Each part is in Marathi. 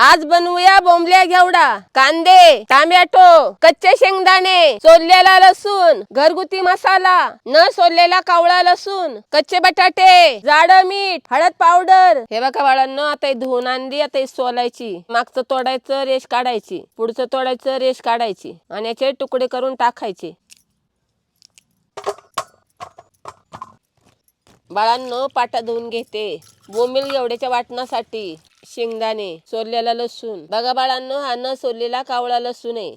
आज बनवूया बोंबल्या घेवडा कांदे टोमॅटो कच्चे शेंगदाणे सोललेला लसूण घरगुती मसाला न सोललेला कावळा लसूण कच्चे बटाटे जाड मीठ हळद पावडर. हे बघा बाळांनो आता धुवून आणली आता सोलायची. मागचं तोडायचं रेश काढायची. पुढचं तोडायचं रेश काढायची. आणि याचे तुकडे करून टाकायचे. बाळांनो पाटा धुवून घेते. बोंबील एवढ्याच्या वाटणासाठी. शेंगदाणे सोललेला लसूण. बघा बाळांनो हा न सोललेला कावळा लसूण आहे.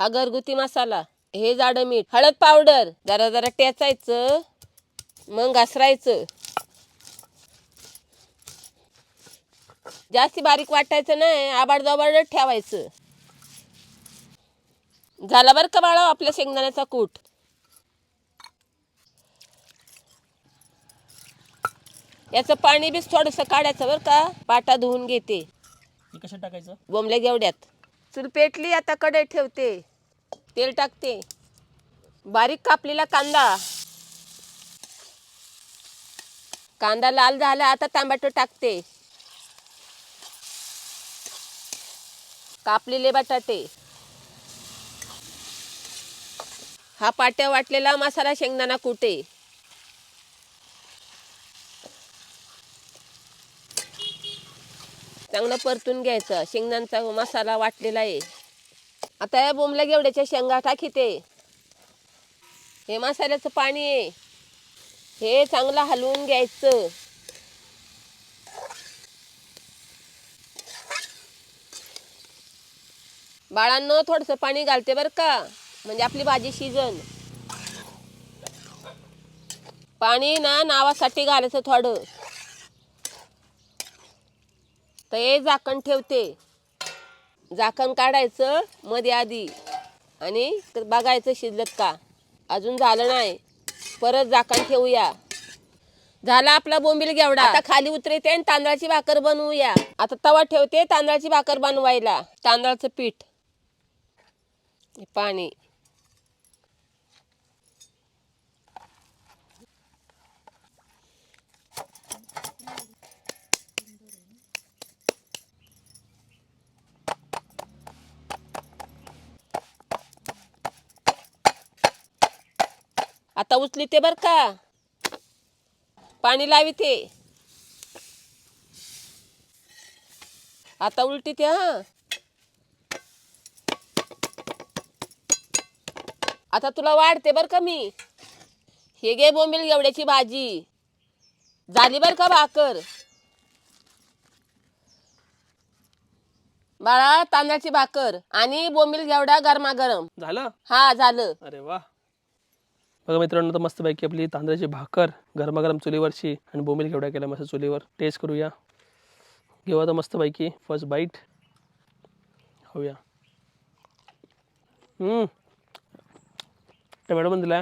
हा घरगुती मसाला हे जाडं मीठ. हळद पावडर जरा जरा टेचायचं मग घासरायचं. जास्ती बारीक वाटायचं नाही आबाड ठेवायचं. झाला बरं का बाळा आपल्या शेंगदाण्याचा कूट? याचं पाणी बी थोडंसं काढायचं बरं का. पाटा धुवून घेते. हे कशात टाकायचं? बोंबल्या गेवड्यात चूल पेटली आता कडे ठेवते. तेल टाकते. बारीक कापलेला कांदा. कांदा लाल झाला आता टोमॅटो टाकते. कापलेले बटाटे. हा पाट्या वाटलेला मसाला शेंगदाणा कुटे. चांगलं परतून घ्यायचं. शेंगदाणचा मसाला वाटलेला आहे. आता या बोंबल्या गेवड्याच्या शेंगा टाकीते हे मसाल्याचं पाणी आहे. हे चांगलं हलवून घ्यायचं. बाळांनो थोडंसं पाणी घालते बरं का? म्हणजे आपली भाजी शिजन. पाणी ना नावासाठी घालायचं थोडं. तर हे झाकण ठेवते. झाकण काढायचं मध्ये आधी. आणि बघायचं शिजलत का? अजून झालं नाही. परत झाकण ठेवूया. झाला आपला बोंबील घेवडा आता खाली उतरते आणि तांदळाची भाकर बनवूया. आता तवा ठेवते तांदळाची भाकर बनवायला. तांदळाचं पीठ. पाणी. आता उचली ते बर का. पाणी लावी ते. आता उलटी ते हा. आता तुला वाढते बर का मी. हे घे बोंबील एवढ्याची भाजी. झाली बर का भाकर. बाळा तांदळाची भाकर आणि बोंबील घेवडा गरमागरम. झालं? हा झालं. अरे वा. बघा मित्रांनो तर मस्तपैकी आपली तांदळाची भाकर गरमागरम चुलीवरची आणि बोंबील केवढ्या केला मस्त चुलीवर. टेस्ट करूया. घेऊ आता मस्तपैकी फर्स्ट बाईट होऊया टमॅटो पण दिला